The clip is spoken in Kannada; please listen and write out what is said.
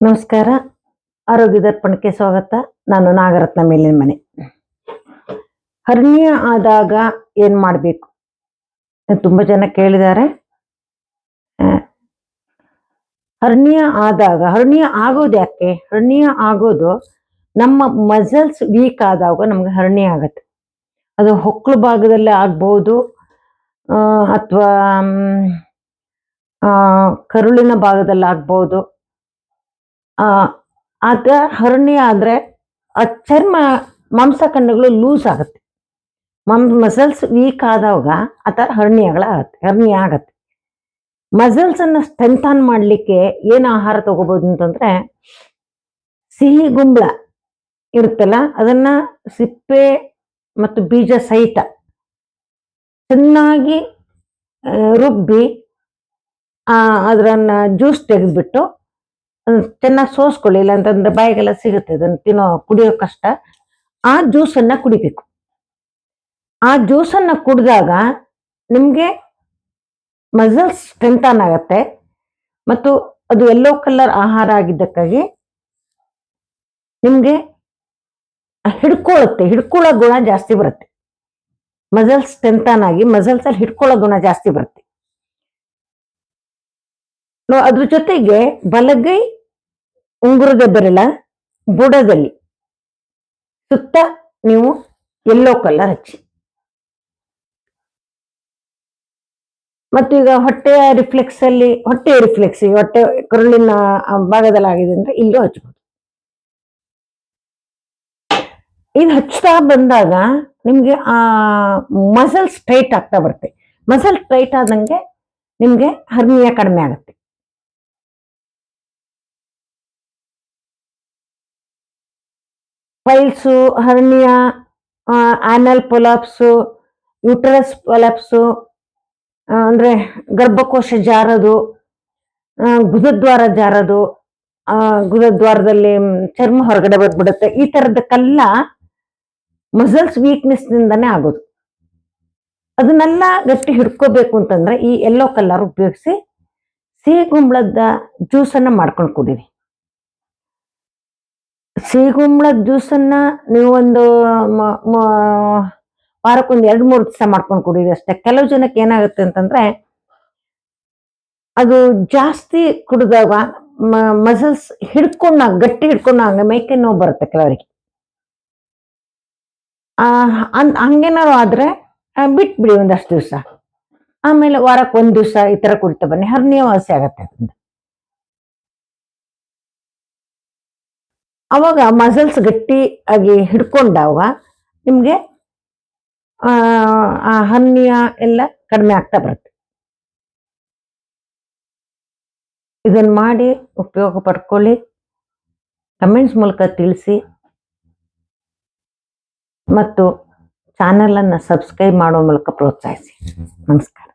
ನಮಸ್ಕಾರ. ಆರೋಗ್ಯ ದರ್ಪಣಕ್ಕೆ ಸ್ವಾಗತ. ನಾನು ನಾಗರತ್ನ ಮೇಲಿನ ಮನೆ. ಹರ್ನಿಯ ಆದಾಗ ಏನ್ ಮಾಡಬೇಕು? ತುಂಬಾ ಜನ ಕೇಳಿದ್ದಾರೆ. ಹರ್ನಿಯ ಆದಾಗ ಹರ್ನಿಯ ಆಗೋದು ಯಾಕೆ? ಹರ್ನಿಯ ಆಗೋದು ನಮ್ಮ ಮಸಲ್ಸ್ ವೀಕ್ ಆದಾಗ ನಮ್ಗೆ ಹರ್ನಿಯ ಆಗತ್ತೆ. ಅದು ಹೊಕ್ಕಳು ಭಾಗದಲ್ಲಿ ಆಗ್ಬೋದು. ಅಥವಾ ಕರುಳಿನ ಭಾಗದಲ್ಲಿ ಆಗ್ಬೋದು ಆ ಹರಣಿ ಆದರೆ ಆ ಚರ್ಮ ಮಾಂಸಖಂಡಗಳು ಲೂಸ್ ಆಗುತ್ತೆ. ಮಸಲ್ಸ್ ವೀಕ್ ಆದಾಗ ಆ ಥರ ಹರ್ನಿಯಗಳಾಗತ್ತೆ ಹರ್ನಿಯ ಆಗತ್ತೆ. ಮಸಲ್ಸನ್ನು ಸ್ಟ್ರೆಂಥನ್ ಮಾಡಲಿಕ್ಕೆ ಏನು ಆಹಾರ ತಗೋಬೋದು ಅಂತಂದರೆ ಸಿಹಿ ಗುಂಬಳ ಇರುತ್ತಲ್ಲ, ಅದನ್ನು ಸಿಪ್ಪೆ ಮತ್ತು ಬೀಜ ಸಹಿತ ಚೆನ್ನಾಗಿ ರುಬ್ಬಿ ಅದರನ್ನು ಜ್ಯೂಸ್ ತೆಗೆದ್ಬಿಟ್ಟು ಚೆನ್ನಾಗಿ ಸೋಸ್ಕೊಳ್ಳಿ ಇಲ್ಲ ಅಂತಂದ್ರೆ ಬಾಯಿಗೆಲ್ಲ ಸಿಗುತ್ತೆ ಅದನ್ನ ತಿನ್ನೋ, ಕುಡಿಯೋ ಕಷ್ಟ. ಆ ಜ್ಯೂಸನ್ನ ಕುಡಿಬೇಕು. ಆ ಜ್ಯೂಸನ್ನ ಕುಡಿದಾಗ ನಿಮ್ಗೆ ಮಸಲ್ಸ್ ಸ್ಟ್ರೆಂಥನ್ ಆಗತ್ತೆ. ಮತ್ತು ಅದು ಎಲ್ಲೋ ಕಲರ್ ಆಹಾರ ಆಗಿದ್ದಕ್ಕಾಗಿ ನಿಮ್ಗೆ ಹಿಡ್ಕೊಳ್ಳುತ್ತೆ ಹಿಡ್ಕೊಳ್ಳೋ ಗುಣ ಜಾಸ್ತಿ ಬರುತ್ತೆ. ಮಸಲ್ಸ್ ಸ್ಟ್ರೆಂಥನ್ ಆಗಿ ಮಸಲ್ಸ್ ಅಲ್ಲಿ ಹಿಡ್ಕೊಳ್ಳೋ ಗುಣ ಜಾಸ್ತಿ ಬರುತ್ತೆ. ಅದ್ರ ಜೊತೆಗೆ ಬಲಗೈ ಉಂಗುರದ ಬೆರಳ ಬುಡದಲ್ಲಿ. ಸುತ್ತ ನೀವು ಎಲ್ಲೋ ಕಲರ್ ಹಚ್ಚಿ. ಮತ್ತು ಈಗ ಹೊಟ್ಟೆಯ ರಿಫ್ಲೆಕ್ಸ್ ಅಲ್ಲಿ, ಹೊಟ್ಟೆ ರಿಫ್ಲೆಕ್ಸ್ ಹೊಟ್ಟೆ ಕರುಳಿನ ಭಾಗದಲ್ಲಿ ಆಗಿದೆ ಅಂದ್ರೆ ಇಲ್ಲೂ ಹಚ್ಬೋದು. ಇದು ಹಚ್ತಾ ಬಂದಾಗ ನಿಮಗೆ, ಆ ಮಸಲ್ ಸ್ಟ್ರೈಟ್ ಆಗ್ತಾ ಬರುತ್ತೆ. ಮಸಲ್ ಸ್ಟ್ರೈಟ್ ಆದಂಗೆ ನಿಮಗೆ ಹರ್ನಿಯ ಕಡಿಮೆ ಆಗುತ್ತೆ. Piles hernia anal prolapse, uterus prolapse ಅಂದರೆ ಗರ್ಭಕೋಶ ಜಾರದು ಗುದದ್ವಾರ ಜಾರದು ಗುದದ್ವಾರದಲ್ಲಿ ಚರ್ಮ ಹೊರಗಡೆ ಬರ್ಬಿಡುತ್ತೆ. ಈ ಥರದಕ್ಕೆಲ್ಲ ಮಸಲ್ಸ್ ವೀಕ್ನೆಸ್ನಿಂದನೇ ಆಗೋದು. ಅದನ್ನೆಲ್ಲ ಗಟ್ಟಿ ಹಿಡ್ಕೋಬೇಕು ಅಂತಂದ್ರೆ ಈ ಎಲ್ಲೋ ಕಲ್ಲರ್ ಉಪಯೋಗಿಸಿ ಸಿಹಿ ಕುಂಬಳದ ಜ್ಯೂಸನ್ನು ಮಾಡ್ಕೊಂಡು ಕುಡೀರಿ. ಸಿಹಿ ಗುಂಬಳದ ಜ್ಯೂಸನ್ನ ನೀವು ಒಂದು ವಾರಕ್ಕೊಂದು ಎರಡು ಮೂರು ದಿವಸ ಮಾಡ್ಕೊಂಡು ಕುಡೀರಿ ಅಷ್ಟೇ. ಕೆಲವು ಜನಕ್ಕೆ ಏನಾಗುತ್ತೆ ಅಂತಂದ್ರೆ ಅದು ಜಾಸ್ತಿ ಕುಡಿದಾಗ ಮಸಲ್ಸ್ ಹಿಡ್ಕೊಂಡ ಗಟ್ಟಿ ಹಿಡ್ಕೊಂಡಾಗ ಮೇಕೆ ನೋವು ಬರುತ್ತೆ ಕೆಲವರಿಗೆ. ಆ, ಅನ್- ಹಂಗೇನಾದ್ರು ಆದ್ರೆ ಬಿಟ್ಬಿಡಿ ಒಂದಷ್ಟು ದಿವಸ. ಆಮೇಲೆ ವಾರಕ್ಕೆ ಒಂದು ದಿವಸ ಈ ಥರ ಕುಡಿತಾ ಬನ್ನಿ. ಹರ್ನಿಯ ವಾಸಿ ಆಗತ್ತೆ ಅವಾಗ ಮಸಲ್ಸ್ ಗಟ್ಟಿ ಆಗಿ ಹಿಡ್ಕೊಂಡಾಗ ನಿಮಗೆ ಆ ಹನ್ನಿಯ ಎಲ್ಲ ಕಡಿಮೆ ಆಗ್ತಾ ಬರುತ್ತೆ. ಇದನ್ನು ಮಾಡಿ ಉಪಯೋಗ ಪಡ್ಕೊಳ್ಳಿ. ಕಮೆಂಟ್ಸ್ ಮೂಲಕ ತಿಳಿಸಿ. ಮತ್ತು ಚಾನಲನ್ನು ಅನ್ನ ಸಬ್ಸ್ಕ್ರೈಬ್ ಮಾಡೋ ಮೂಲಕ ಪ್ರೋತ್ಸಾಹಿಸಿ. ನಮಸ್ಕಾರ.